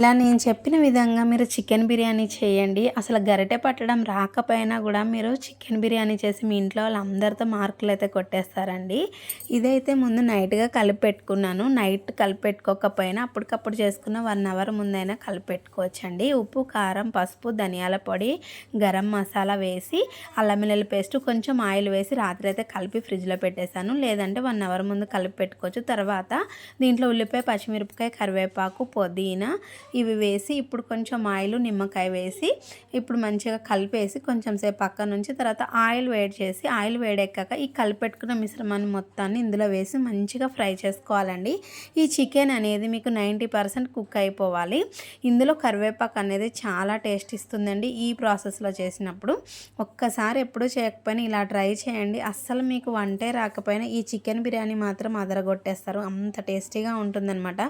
ఇలా నేను చెప్పిన విధంగా మీరు చికెన్ బిర్యానీ చేయండి. అసలు గరిటె పట్టడం రాకపోయినా కూడా మీరు చికెన్ బిర్యానీ చేసి మీ ఇంట్లో వాళ్ళందరితో మార్కులు అయితే కొట్టేస్తారండి. ఇదైతే ముందు నైట్గా కలిపి పెట్టుకున్నాను నైట్ కలిపి పెట్టుకోకపోయినా అప్పటికప్పుడు చేసుకున్న వన్ అవర్ ముందైనా కలిపి పెట్టుకోవచ్చండి ఉప్పు కారం పసుపు ధనియాల పొడి గరం మసాలా వేసి అల్లం వెల్లుల్లి పేస్ట్ కొంచెం ఆయిల్ వేసి రాత్రి అయితే కలిపి ఫ్రిడ్జ్లో పెట్టేశాను. లేదంటే వన్ అవర్ ముందు కలిపి పెట్టుకోవచ్చు తర్వాత దీంట్లో ఉల్లిపాయ పచ్చిమిరపకాయ కరివేపాకు పుదీనా ఇవి వేసి ఇప్పుడు కొంచెం ఆయిల్ నిమ్మకాయ వేసి ఇప్పుడు మంచిగా కలిపేసి కొంచెం సేపు పక్క నుంచి తర్వాత ఆయిల్ వేడి చేసి ఆయిల్ వేడెక్కాక ఈ కలిపెట్టుకున్న మిశ్రమాన్ని మొత్తాన్ని ఇందులో వేసి మంచిగా ఫ్రై చేసుకోవాలండి. ఈ చికెన్ అనేది మీకు నైంటీ పర్సెంట్ కుక్ అయిపోవాలి. ఇందులో కరివేపాకు అనేది చాలా టేస్ట్ ఇస్తుందండి ఈ ప్రాసెస్లో చేసినప్పుడు. ఒక్కసారి ఎప్పుడు చేయకపోయినా ఇలా ట్రై చేయండి. అస్సలు మీకు వంటే రాకపోయినా ఈ చికెన్ బిర్యానీ మాత్రం అదరగొట్టేస్తారు. అంత టేస్టీగా ఉంటుందన్నమాట.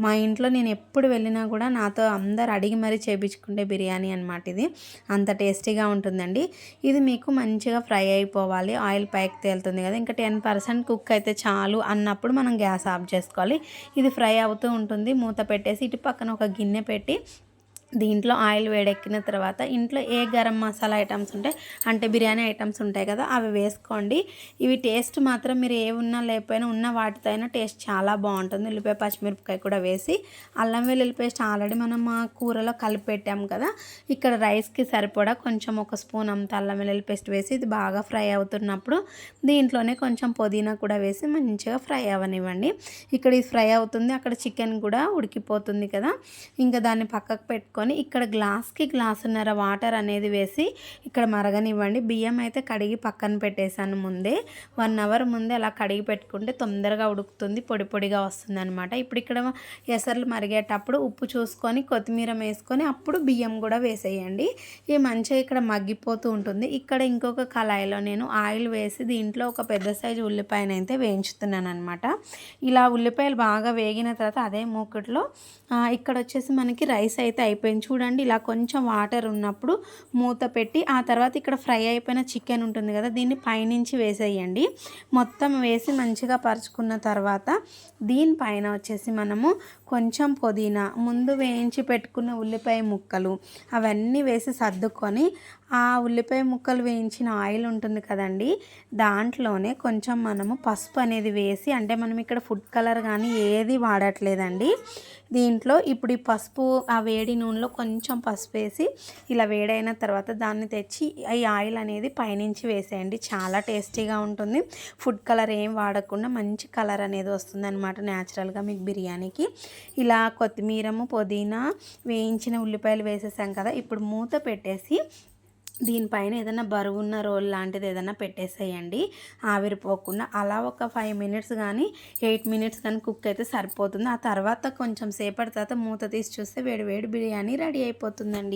మా ఇంట్లో నేను ఎప్పుడు వెళ్ళినా కూడా కూడా నాతో అందరు అడిగి మరీ చేయించుకుంటే బిర్యానీ అనమాట ఇది. అంత టేస్టీగా ఉంటుందండి. ఇది మీకు మంచిగా ఫ్రై అయిపోవాలి. ఆయిల్ పైకి తేలుతుంది కదా. ఇంకా టెన్ పర్సెంట్ కుక్ అయితే చాలు అన్నప్పుడు మనం గ్యాస్ ఆఫ్ చేసుకోవాలి. ఇది ఫ్రై అవుతూ ఉంటుంది. మూత పెట్టేసి ఇటు పక్కన ఒక గిన్నె పెట్టి దీంట్లో ఆయిల్ వేడెక్కిన తర్వాత ఇంట్లో ఏ గరం మసాలా ఐటమ్స్ ఉంటాయి అంటే బిర్యానీ ఐటమ్స్ ఉంటాయి కదా అవి వేసుకోండి. ఇవి టేస్ట్ మాత్రం మీరు ఏ ఉన్నా లేకపోయినా ఉన్న వాటితో అయినా టేస్ట్ చాలా బాగుంటుంది. ఉల్లిపాయ పచ్చిమిరపకాయ కూడా వేసి అల్లం వెల్లుల్లి పేస్ట్ ఆల్రెడీ మనం మా కూరలో కలిపెట్టాం కదా ఇక్కడ రైస్కి సరిపడా కొంచెం ఒక స్పూన్ అంత అల్లం వెల్లుల్లి పేస్ట్ వేసి ఇది బాగా ఫ్రై అవుతున్నప్పుడు దీంట్లోనే కొంచెం పుదీనా కూడా వేసి మంచిగా ఫ్రై అవ్వనివ్వండి ఇక్కడ ఇది ఫ్రై అవుతుంది అక్కడ చికెన్ కూడా ఉడికిపోతుంది కదా ఇంకా దాన్ని పక్కకు పెట్టుకొని తీసుకొని ఇక్కడ గ్లాస్కి గ్లాసున్నర వాటర్ అనేది వేసి ఇక్కడ మరగనివ్వండి. బియ్యం అయితే కడిగి పక్కన పెట్టేశాను ముందే. వన్ అవర్ ముందే అలా కడిగి పెట్టుకుంటే తొందరగా ఉడుకుతుంది పొడి పొడిగా వస్తుంది అనమాట ఇప్పుడు ఇక్కడ ఎసర్లు మరిగేటప్పుడు ఉప్పు చూసుకొని కొత్తిమీర వేసుకొని అప్పుడు బియ్యం కూడా వేసేయండి. ఇది మంచిగా ఇక్కడ మగ్గిపోతూ ఉంటుంది. ఇక్కడ ఇంకొక కళాయిలో నేను ఆయిల్ వేసి దీంట్లో ఒక పెద్ద సైజు ఉల్లిపాయను అయితే వేయించుతున్నాను అనమాట ఇలా ఉల్లిపాయలు బాగా వేగిన తర్వాత అదే మూకుట్లో ఇక్కడ వచ్చేసి మనకి రైస్ అయితే అయిపోయింది. అయిపోయింది. చూడండి ఇలా కొంచెం వాటర్ ఉన్నప్పుడు మూత పెట్టి ఆ తర్వాత ఇక్కడ ఫ్రై అయిపోయిన చికెన్ ఉంటుంది కదా దీన్ని పైనుంచి వేసేయండి. మొత్తం వేసి మంచిగా పరుచుకున్న తర్వాత దీనిపైన వచ్చేసి మనము కొంచెం పుదీనా ముందు వేయించి పెట్టుకున్న ఉల్లిపాయ ముక్కలు అవన్నీ వేసి సర్దుకొని ఆ ఉల్లిపాయ ముక్కలు వేయించిన ఆయిల్ ఉంటుంది కదండి దాంట్లోనే కొంచెం మనము పసుపు అనేది వేసి అంటే మనం ఇక్కడ ఫుడ్ కలర్ కానీ ఏది వాడట్లేదండి. దీంట్లో ఇప్పుడు ఈ పసుపు ఆ వేడి నూనె స్పూన్లో కొంచెం పసుపు వేసి ఇలా వేడైన తర్వాత దాన్ని తెచ్చి ఈ ఆయిల్ అనేది పైనుంచి వేసేయండి. చాలా టేస్టీగా ఉంటుంది. ఫుడ్ కలర్ ఏం వాడకుండా మంచి కలర్ అనేది వస్తుంది అనమాట న్యాచురల్గా మీకు బిర్యానీకి. ఇలా కొత్తిమీరము పుదీనా వేయించిన ఉల్లిపాయలు వేసేసాం కదా ఇప్పుడు మూత పెట్టేసి దీనిపైన ఏదైనా బరువున్న రోల్ లాంటిది ఏదైనా పెట్టేసేయండి. ఆవిరిపోకుండా అలా ఒక ఫైవ్ మినిట్స్ కానీ ఎయిట్ మినిట్స్ కానీ కుక్ అయితే సరిపోతుంది. ఆ తర్వాత కొంచెం సేపటి తర్వాత మూత తీసి చూస్తే వేడి వేడి బిర్యానీ రెడీ అయిపోతుందండి.